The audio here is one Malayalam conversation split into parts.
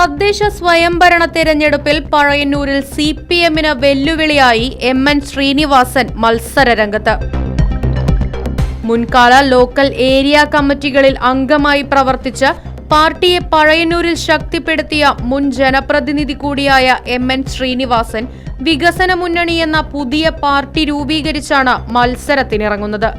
തദ്ദേശ സ്വയംഭരണ തെരഞ്ഞെടുപ്പിൽ പഴയന്നൂരിൽ സി പി എമ്മിന് വെല്ലുവിളിയായി എം എൻ ശ്രീനിവാസൻ മത്സരരംഗത്ത്. മുൻകാല ലോക്കൽ ഏരിയ കമ്മിറ്റികളിൽ അംഗമായി പ്രവർത്തിച്ച് പാർട്ടിയെ പഴയന്നൂരിൽ ശക്തിപ്പെടുത്തിയ മുൻ ജനപ്രതിനിധി കൂടിയായ എം എൻ ശ്രീനിവാസൻ വികസന മുന്നണി എന്ന പുതിയ പാർട്ടി രൂപീകരിച്ചാണ് മത്സരത്തിനിറങ്ങുന്നത്.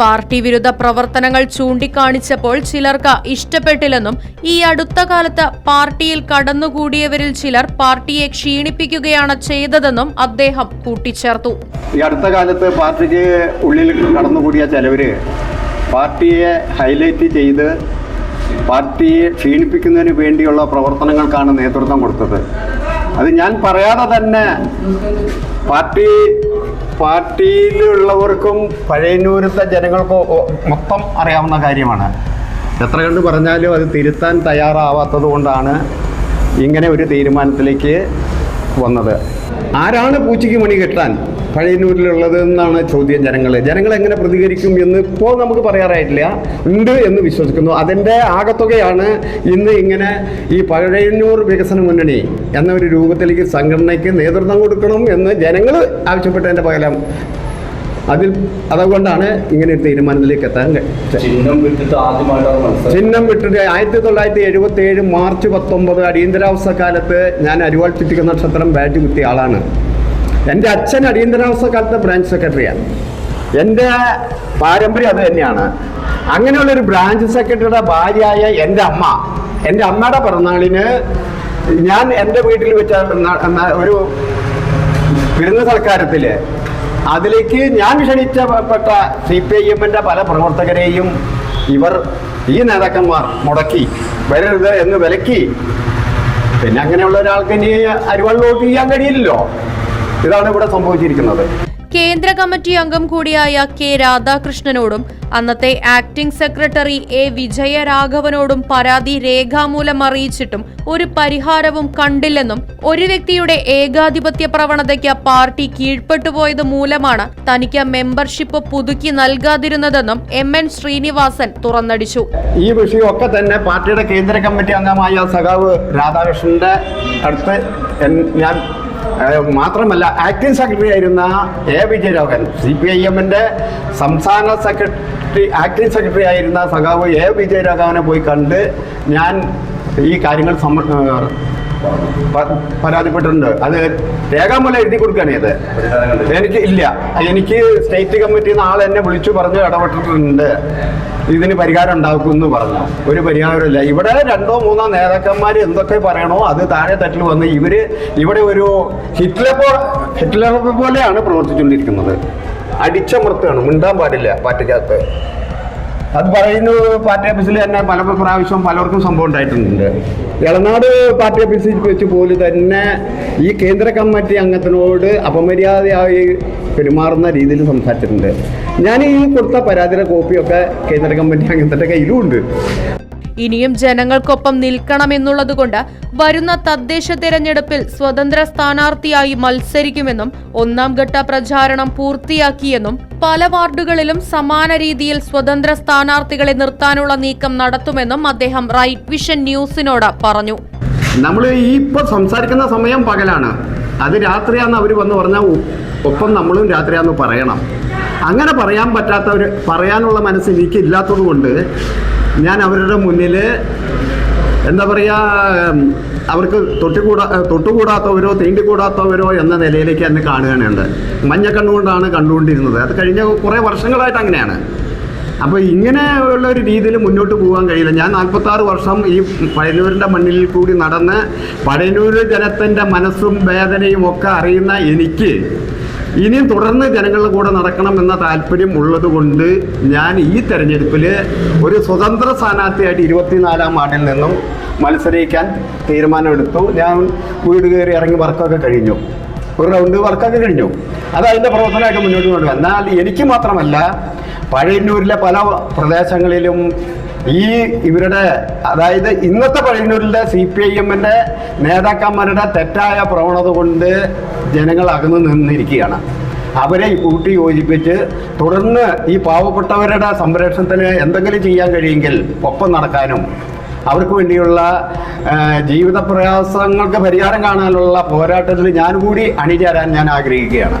പാർട്ടി വിരുദ്ധ പ്രവർത്തനങ്ങൾ ചൂണ്ടിക്കാണിച്ചപ്പോൾ ചിലർക്ക് ഇഷ്ടപ്പെട്ടില്ലെന്നും ഈ അടുത്ത കാലത്ത് പാർട്ടിയിൽ കടന്നുകൂടിയവരിൽ ചിലർ പാർട്ടിയെ ക്ഷീണിപ്പിക്കുകയാണ് ചെയ്തതെന്നും അദ്ദേഹം കൂട്ടിച്ചേർത്തു. ഈ അടുത്ത കാലത്ത് പാർട്ടിക്ക് ഉള്ളിൽ കടന്നുകൂടിയ ചിലവര് പാർട്ടിയെ ഹൈലൈറ്റ് ചെയ്ത് പാർട്ടിയെ ക്ഷീണിപ്പിക്കുന്നതിന് വേണ്ടിയുള്ള പ്രവർത്തനങ്ങൾക്കാണ് നേതൃത്വം കൊടുത്തത്. അത് ഞാൻ പറയാതെ തന്നെ. പാർട്ടി പാർട്ടിയിലുള്ളവർക്കും പഴയന്നൂരത്തെ ജനങ്ങൾക്കും മൊത്തം അറിയാവുന്ന കാര്യമാണ്. എത്ര കണ്ട് പറഞ്ഞാലും അത് തിരുത്താൻ തയ്യാറാവാത്തത് കൊണ്ടാണ് ഇങ്ങനെ ഒരു തീരുമാനത്തിലേക്ക് വന്നത്. ആരാണ് പൂച്ചയ്ക്ക് മണി കെട്ടാൻ? പഴയന്നൂരിലുള്ളത് എന്നാണ് ചോദ്യം ജനങ്ങൾ ജനങ്ങൾ എങ്ങനെ പ്രതികരിക്കും എന്ന് ഇപ്പോൾ നമുക്ക് പറയാറായിട്ടില്ല. ഉണ്ട് എന്ന് വിശ്വസിക്കുന്നു. അതിന്റെ ആകത്തുകയാണ് ഇന്ന് ഇങ്ങനെ ഈ പഴയന്നൂർ വികസന മുന്നണി എന്ന ഒരു രൂപത്തിലേക്ക് സംഘടനയ്ക്ക് നേതൃത്വം കൊടുക്കണം എന്ന് ജനങ്ങൾ ആവശ്യപ്പെട്ടതിന്റെ പകരം അതിൽ അതുകൊണ്ടാണ് ഇങ്ങനെ ഒരു തീരുമാനത്തിലേക്ക് എത്താൻ വിട്ടിട്ട് ചിഹ്നം വിട്ടിട്ട് ആയിരത്തി തൊള്ളായിരത്തി എഴുപത്തി ഏഴ് മാർച്ച് പത്തൊമ്പത് അടിയന്തരാവസ്ഥ കാലത്ത് ഞാൻ അരിവാൾ ചുറ്റിക്കുന്ന നക്ഷത്രം ബാറ്റ് കുത്തിയ ആളാണ്. എന്റെ അച്ഛൻ അടിയന്തരാവസ്ഥ കാലത്തെ ബ്രാഞ്ച് സെക്രട്ടറിയാണ് എന്റെ പാരമ്പര്യം അത് തന്നെയാണ്. അങ്ങനെയുള്ളൊരു ബ്രാഞ്ച് സെക്രട്ടറിയുടെ ഭാര്യയായ എന്റെ അമ്മ എന്റെ അമ്മയുടെ പിറന്നാളിന് ഞാൻ എന്റെ വീട്ടിൽ വെച്ച ഒരു വിരുന്ന് സൽക്കാരത്തിൽ അതിലേക്ക് ഞാൻ ക്ഷണിച്ചപ്പെട്ട സി പി ഐ എമ്മിന്റെ പല പ്രവർത്തകരെയും ഇവർ ഈ നേതാക്കന്മാർ മുടക്കി വരരുത് എന്ന് വിലക്കി. പിന്നെ അങ്ങനെയുള്ള ഒരാൾക്ക് ഇനി അരിവള്ളോട്ട് ചെയ്യാൻ കഴിയില്ലല്ലോ. ഇതാണ് ഇവിടെ സംഭവിച്ചിരിക്കുന്നത്. കേന്ദ്ര കമ്മിറ്റി അംഗം കൂടിയായ കെ രാധാകൃഷ്ണനോടും അന്നത്തെ ആക്ടിംഗ് സെക്രട്ടറി എ വിജയരാഘവനോടും പരാതി രേഖാമൂലം അറിയിച്ചിട്ടും ഒരു പരിഹാരവും കണ്ടില്ലെന്നും ഒരു വ്യക്തിയുടെ ഏകാധിപത്യ പ്രവണതയ്ക്ക് പാർട്ടി കീഴ്പ്പെട്ടുപോയത് മൂലമാണ് തനിക്ക് മെമ്പർഷിപ്പ് പുതുക്കി നൽകാതിരുന്നതെന്നും എം എൻ ശ്രീനിവാസൻ തുറന്നടിച്ചു. ഈ വിഷയമൊക്കെ തന്നെ പാർട്ടിയുടെ കേന്ദ്ര കമ്മിറ്റി അംഗമായ സഖാവ് രാധാകൃഷ്ണന്റെ അടുത്ത് ഞാൻ മാത്രമല്ല ആക്ടിംഗ് സെക്രട്ടറി ആയിരുന്ന A. Vijayaraghavan C P I എമ്മിന്റെ സംസ്ഥാന സെക്രട്ടറി ആക്ടിംഗ് സെക്രട്ടറി ആയിരുന്ന സഖാവ് എ. വിജയരാഘവനെ പോയി കണ്ട് ഞാൻ ഈ കാര്യങ്ങൾ പരാതിപ്പെട്ടിട്ടുണ്ട്. അത് രേഖാമൂലം എഴുതി കൊടുക്കുകയാണ് ഇത്. എനിക്ക് ഇല്ല. എനിക്ക് സ്റ്റേറ്റ് കമ്മിറ്റിയിൽ നിന്ന് ആൾ എന്നെ വിളിച്ചു പറഞ്ഞ് ഇടപെട്ടിട്ടുണ്ട്. ഇതിന് പരിഹാരം ഉണ്ടാക്കും എന്ന് പറഞ്ഞു. ഒരു പരിഹാരമില്ല ഇവിടെ രണ്ടോ മൂന്നോ നേതാക്കന്മാർ എന്തൊക്കെ പറയണോ അത് താഴെ തട്ടിൽ വന്ന് ഇവർ ഇവിടെ ഒരു ഹിറ്റ്ലർ പോ- ഹിറ്റ്ലർ പോലെയാണ് പ്രവർത്തിച്ചുകൊണ്ടിരിക്കുന്നത്. അടിച്ചമർത്തുകയാണ്. മിണ്ടാൻ പാടില്ല പാർട്ടിക്കകത്ത്. അത് പറയുന്നു പാർട്ടി ഓഫീസിൽ തന്നെ പല പ്രാവശ്യം പലർക്കും സംഭവം ഉണ്ടായിട്ടുണ്ട്. ഇളനാട് പാർട്ടി ഓഫീസിൽ വെച്ച് പോലും തന്നെ ഈ കേന്ദ്ര കമ്മിറ്റി അംഗത്തിനോട് അപമര്യാദയായി പെരുമാറുന്ന രീതിയിൽ സംസാരിച്ചിട്ടുണ്ട്. ഞാൻ ഈ കൊടുത്ത പരാതിയുടെ കോപ്പിയൊക്കെ കേന്ദ്ര കമ്മിറ്റി അംഗത്തിന്റെ കയ്യിലും ഉണ്ട് ഇനിയും ജനങ്ങൾക്കൊപ്പം നിൽക്കണമെന്നുള്ളതുകൊണ്ട് വരുന്ന തദ്ദേശ തെരഞ്ഞെടുപ്പിൽ സ്വതന്ത്ര സ്ഥാനാർത്ഥിയായി മത്സരിക്കുമെന്നും ഒന്നാം ഘട്ട പ്രചാരണം പൂർത്തിയാക്കിയെന്നും പല വാർഡുകളിലും സമാന രീതിയിൽ സ്വതന്ത്ര സ്ഥാനാർത്ഥികളെ നിർത്താനുള്ള നീക്കം നടത്തുമെന്നും അദ്ദേഹം റൈറ്റ് വിഷൻ ന്യൂസിനോട് പറഞ്ഞു. നമ്മൾ ഈ ഇപ്പോൾ സംസാരിക്കുന്ന സമയം പകലാണ്. അത് രാത്രിയാന്ന് അവർ വന്ന് പറഞ്ഞാൽ ഒപ്പം നമ്മളും രാത്രിയാന്ന് പറയണം. അങ്ങനെ പറയാൻ പറ്റാത്തവർ പറയാനുള്ള മനസ്സ് എനിക്ക് ഇല്ലാത്തത് കൊണ്ട് ഞാൻ അവരുടെ മുന്നിൽ എന്താ പറയുക അവർക്ക് തൊട്ടുകൂടാ തൊട്ടുകൂടാത്തവരോ തീണ്ടിക്കൂടാത്തവരോ എന്ന നിലയിലേക്ക് എന്നെ കാണുകയാണ് മഞ്ഞക്കണ്ണുകൊണ്ടാണ് കണ്ടുകൊണ്ടിരുന്നത്. അത് കഴിഞ്ഞ കുറേ വർഷങ്ങളായിട്ട് അങ്ങനെയാണ്. അപ്പോൾ ഇങ്ങനെ ഉള്ള ഒരു രീതിയിൽ മുന്നോട്ട് പോകാൻ കഴിയില്ല. ഞാൻ നാൽപ്പത്താറ് വർഷം ഈ പഴയന്നൂരിന്റെ മണ്ണിൽ കൂടി നടന്ന് പഴയന്നൂർ ജനത്തിന്റെ മനസ്സും വേദനയും ഒക്കെ അറിയുന്ന എനിക്ക് ഇനിയും തുടർന്ന് ജനങ്ങളുടെ കൂടെ നടക്കണം എന്ന താല്പര്യം ഉള്ളത് കൊണ്ട് ഞാൻ ഈ തെരഞ്ഞെടുപ്പിൽ ഒരു സ്വതന്ത്ര സ്ഥാനാർത്ഥിയായിട്ട് ഇരുപത്തിനാലാം വാർഡിൽ നിന്നും മത്സരിക്കാൻ തീരുമാനമെടുത്തു. ഞാൻ വീട് കയറി ഇറങ്ങി വർക്കൊക്കെ കഴിഞ്ഞു. ഒരു റൗണ്ട് വർക്കൊക്കെ കഴിഞ്ഞു. അത് അതിന്റെ പ്രവർത്തനമായിട്ട് മുന്നോട്ട് കൊണ്ടുപോകും എന്നാൽ എനിക്ക് മാത്രമല്ല പഴയന്നൂരിലെ പല പ്രദേശങ്ങളിലും ഈ ഇവരുടെ അതായത് ഇന്നത്തെ പഴയന്നൂരിലെ സി പി ഐ എമ്മിന്റെ നേതാക്കന്മാരുടെ തെറ്റായ പ്രവണത കൊണ്ട് ജനങ്ങൾ അകന്നു നിന്നിരിക്കുകയാണ്. അവരെ കൂട്ടി യോജിപ്പിച്ച് തുടർന്ന് ഈ പാവപ്പെട്ടവരുടെ സംരക്ഷണത്തിന് എന്തെങ്കിലും ചെയ്യാൻ കഴിയുമെങ്കിൽ ഒപ്പം നടക്കാനും അവർക്ക് വേണ്ടിയുള്ള ജീവിത പ്രയാസങ്ങൾക്ക് പരിഹാരം കാണാനുള്ള പോരാട്ടത്തിൽ ഞാൻ കൂടി അണിചേരാൻ ഞാൻ ആഗ്രഹിക്കുകയാണ്.